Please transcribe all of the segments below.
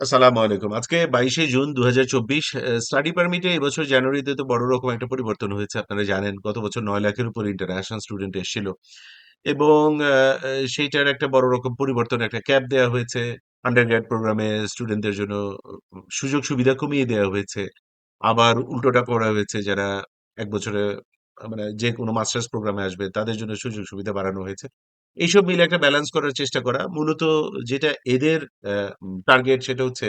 আসসালামু আলাইকুম। আজকে ২২শে জুন ২০২৪ অ্যা স্টাডি পারমিটে এবছর জানুয়ারিতে তো বড় রকম একটা পরিবর্তন হয়েছে। আপনারা জানেন গত বছর ৯ লাখের উপর ইন্টারন্যাশনাল স্টুডেন্ট এসছিল। এবং সেইটার একটা বড় রকম পরিবর্তন, একটা ক্যাপ দেয়া হয়েছে। আন্ডার গ্রেড প্রোগ্রামে স্টুডেন্টদের জন্য সুযোগ সুবিধা কমিয়ে দেওয়া হয়েছে। আবার উল্টোটা করা হয়েছে যারা এক বছরে মানে যেকোনো মাস্টার্স প্রোগ্রামে আসবে, তাদের জন্য সুযোগ সুবিধা বাড়ানো হয়েছে। এইসব মিলে একটা ব্যালেন্স করার চেষ্টা করা। মূলত যেটা এদের টার্গেট সেটা হচ্ছে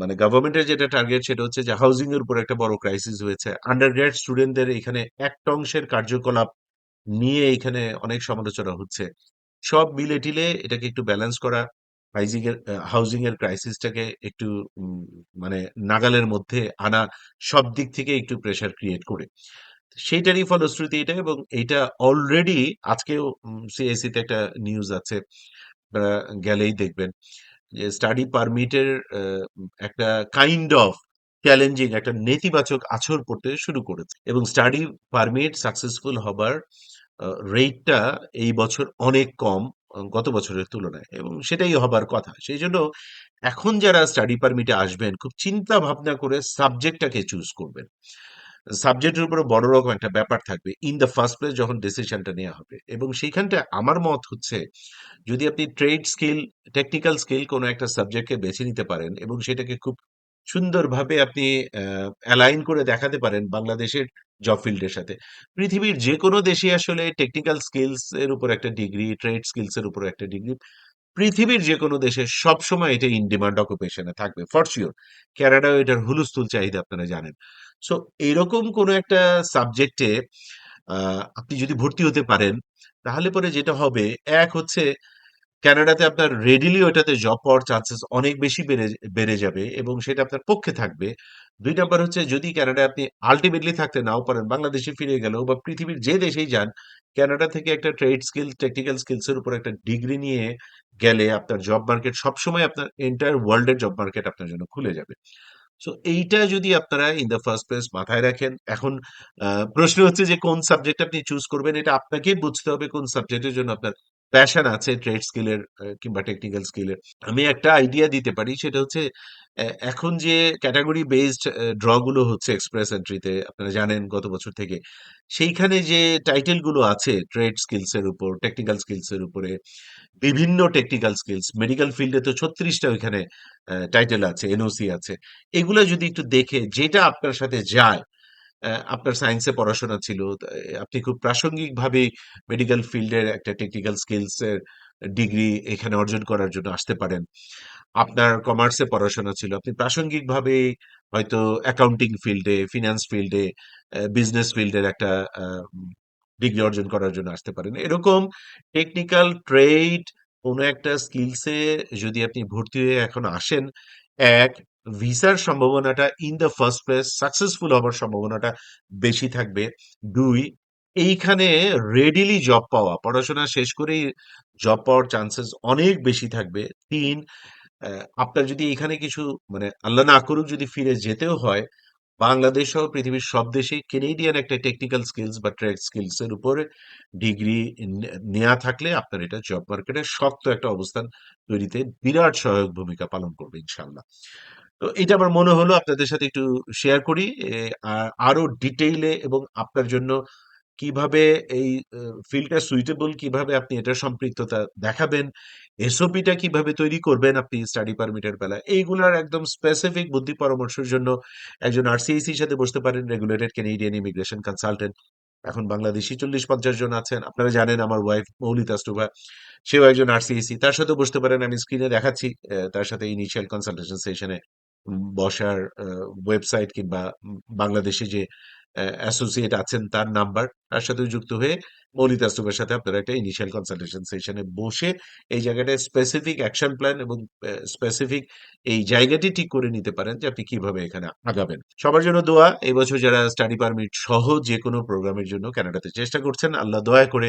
মানে গভর্নমেন্টের যেটা টার্গেট সেটা হচ্ছে যে হাউজিং এর উপর একটা বড় ক্রাইসিস হয়েছে। আন্ডার গ্রেড স্টুডেন্টদের এখানে একটা অংশের কার্যকলাপ নিয়ে এখানে অনেক সমালোচনা হচ্ছে। সব মিলে-টিলে এটাকে একটু ব্যালেন্স করা, হাইজিং এর হাউজিং এর ক্রাইসিসটাকে একটু মানে নাগালের মধ্যে আনা, সব দিক থেকে একটু প্রেশার ক্রিয়েট করে। সেইটারই ফলশ্রুতি এটা এবং এটা অলরেডি আজকেও, উম সিএসই তে একটা নিউজ আছে। গেলেই দেখবেন। যে স্টাডি পারমিটের একটা কাইন্ড অফ চ্যালেঞ্জিং একটা নেতিবাচক আছর পড়তে শুরু করেছে। এবং স্টাডি পারমিট সাকসেসফুল হবার রেটটা এই বছর অনেক কম, গত বছরের তুলনায় এবং সেটাই হবার কথা। সেই জন্য এখন যারা স্টাডি পারমিটে আসবেন, খুব চিন্তা ভাবনা করে সাবজেক্টটাকে চুজ করবেন। সাবজেক্টের উপরে বড় রকম একটা ব্যাপার থাকবে। ইন দ্য ফার্স্ট প্লেস যখন ডিসিশনটা নেয়া হবে। এবং সেইখানটায় আমার মত হচ্ছে যদি আপনি ট্রেড স্কিল, টেকনিক্যাল স্কিল কোন একটা সাবজেক্টকে বেছে নিতে পারেন এবং সেটাকে খুব সুন্দরভাবে আপনি অ্যালাইন করে দেখাতে পারেন বাংলাদেশের জব ফিল্ডের সাথে। পৃথিবীর যেকোনো দেশে আসলে টেকনিক্যাল স্কিলস এর উপর একটা ডিগ্রি, ট্রেড স্কিলস এর উপর একটা ডিগ্রি পৃথিবীর যেকোনো দেশে সবসময় এটা ইন ডিমান্ড অকুপেশন থাকবে ফর সিউর। ক্যানাডাও এটার হুলস্থুল চাহিদা আপনারা জানেন। সো এরকম কোন একটা সাবজেক্টে আপনি যদি ভর্তি হতে পারেন, তাহলে পরে যেটা হবে, এক হচ্ছে ক্যানাডাতে আপনার রেডিলি ওটাতে জব পাওয়ার চান্সেস অনেক বেশি বেড়ে বেড়ে যাবে এবং সেটা আপনার পক্ষে থাকবে। ২ নাম্বার হচ্ছে যদি ক্যানাডায় আপনি আল্টিমেটলি থাকতে নাও পারেন, বাংলাদেশে ফিরে গেলেও বা পৃথিবীর যে দেশেই যান, ক্যানাডা থেকে একটা ট্রেড স্কিল, টেকনিক্যাল স্কিলসের উপর একটা ডিগ্রি নিয়ে গেলে আপনার জব মার্কেট সবসময় আপনার এন্টায়ার ওয়ার্ল্ডের জব মার্কেট আপনার জন্য খুলে যাবে। সো এইটা যদি আপনারা ইন দ্য ফার্স্ট প্লেস মাথায় রাখেন, এখন প্রশ্ন হচ্ছে যে কোন সাবজেক্ট আপনি চুজ করবেন এটা আপনাকে বুঝতে হবে কোন সাবজেক্টের জন্য আপনার প্যাশন আছে ট্রেড স্কিলের কিংবা টেকনিক্যাল স্কিলের আমি একটা আইডিয়া দিতে পারি সেটা হচ্ছে এখন যে ক্যাটাগরি বেসড অ্যা ড্রগুলো হচ্ছে এক্সপ্রেস এন্ট্রিতে আপনারা জানেন গত বছর থেকে। সেইখানে যে টাইটেলগুলো আছে ট্রেড স্কিলস এর উপর, টেকনিক্যাল স্কিলস এর উপরে, বিভিন্ন টেকনিক্যাল স্কিলস, মেডিকেল ফিল্ডে তো ৩৬ টা ওইখানে টাইটেল আছে, এনওসি আছে। এগুলো যদি একটু দেখে যেটা আপনার সাথে যায়, আপনার সায়েন্সে পড়াশোনা ছিল, আপনি খুব প্রাসঙ্গিকভাবেই মেডিকেল ফিল্ডের একটা টেকনিক্যাল স্কিলস এর ডিগ্রি এখানে অর্জন করার জন্য আসতে পারেন। আপনার কমার্সে পড়াশোনা ছিল, আপনি প্রাসঙ্গিকভাবেই হয়তো অ্যাকাউন্টিং ফিল্ডে, ফিন্যান্স ফিল্ডে, বিজনেস ফিল্ডের একটা ডিগ্রি অর্জন করার জন্য আসতে পারেন। এরকম টেকনিক্যাল ট্রেড কোন একটা স্কিলসে যদি আপনি ভর্তি হয়ে এখন আসেন, এক ভিসার সম্ভাবনাটা in the first place successful হবার সম্ভাবনাটা বেশি থাকবে। দুই এইখানে রেডিলি জব পাওয়া, পড়াশোনা শেষ করেই জব পাওয়ার চান্সেস অনেক বেশি থাকবে। ৩ অ্যা আপনার যদি এখানে কিছু মানে আল্লাহ না করুক যদি ফিরে যেতেও হয়, বাংলাদেশ সহ পৃথিবীর সব দেশেই কেনেডিয়ান একটা টেকনিক্যাল স্কিলস বা ট্রেড স্কিলস এর উপরে ডিগ্রি নেওয়া থাকলে আপনার এটা জব মার্কেটে শক্ত একটা অবস্থান তৈরিতে বিরাট সহায়ক ভূমিকা পালন করবে ইনশাল্লাহ তো এটা আমার মনে হলো আপনাদের সাথে একটু শেয়ার করি। আরও ডিটেইলে এবং আপনার জন্য কীভাবে এই ফিল্ডটা সুইটেবল কীভাবে আপনি এটার সম্পৃক্ততা দেখাবেন, এসওপি টা কীভাবে তৈরি করবেন আপনি স্টাডি পারমিটের বেলা এইগুলার একদম স্পেসিফিক বুদ্ধি পরামর্শের জন্য একজন আরসিএসির সাথে বসতে পারেন, রেগুলেটেড কানাডিয়ান ইমিগ্রেশন কনসালটেন্ট। এখন বাংলাদেশি চল্লিশ পঞ্চাশ জন আছেন। আপনারা জানেন আমার ওয়াইফ মৌলিতা স্টোভা, সেও একজন আরসিএসি। তার সাথে বসতে পারেন। আমি স্ক্রিনে দেখাচ্ছি তার সাথে ইনিশিয়াল কনসালটেশন সেশনে বসার ওয়েবসাইট কিংবা বাংলাদেশে যে অ্যাসোসিয়েট আছেন তার নাম্বার, তার সাথেও যুক্ত হয়ে মৌলিতা স্টোভার সাথে আপনারা একটা ইনিশিয়াল কনসালটেশন সেশন বসে এই জায়গাটায় স্পেসিফিক অ্যাকশন প্ল্যান এবং স্পেসিফিক এই জায়গাটি ঠিক করে নিতে পারেন যে আপনি কীভাবে এখানে আগাবেন। সবার জন্য দোয়া। এবছর যারা স্টাডি পারমিট সহ যেকোনো প্রোগ্রামের জন্য ক্যানাডাতে চেষ্টা করছেন, আল্লাহ দয়া করে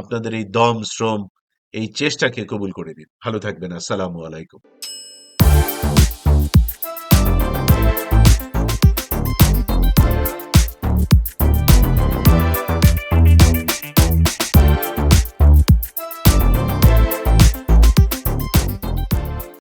আপনাদের এই দম, শ্রম, এই চেষ্টাকে কবুল করে দিন। ভালো থাকবেন। আসসালামু আলাইকুম।